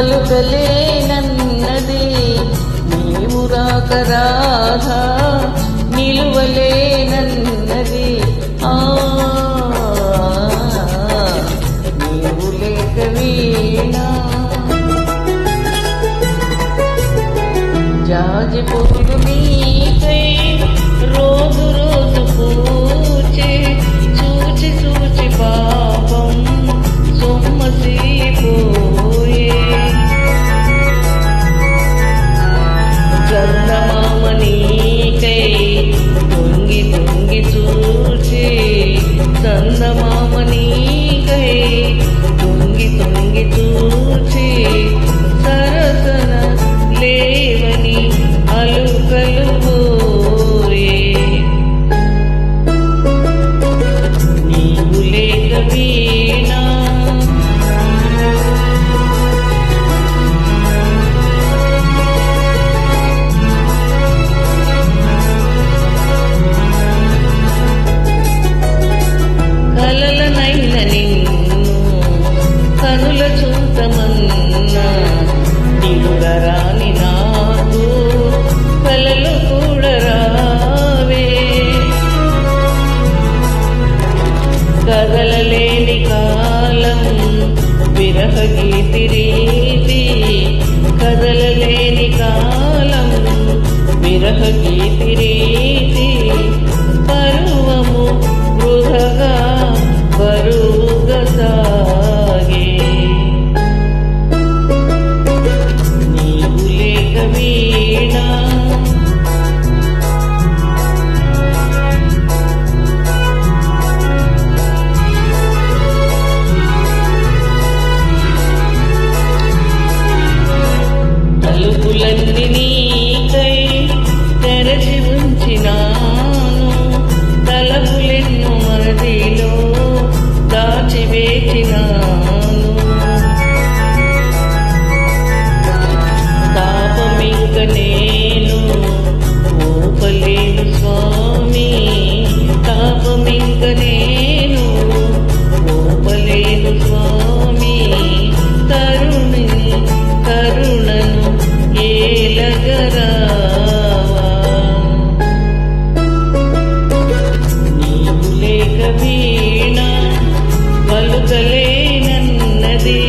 నాలుకలేనన్నదే మేము రాక రాధా నిలువలేనన్నది ఆ నీవు లేక వీణా జాజి పొరుగు విరహగీతి రీతి కదలలేని కాలం విరహగీతి రీతి പുലന്നിനി మోసలేనన్నది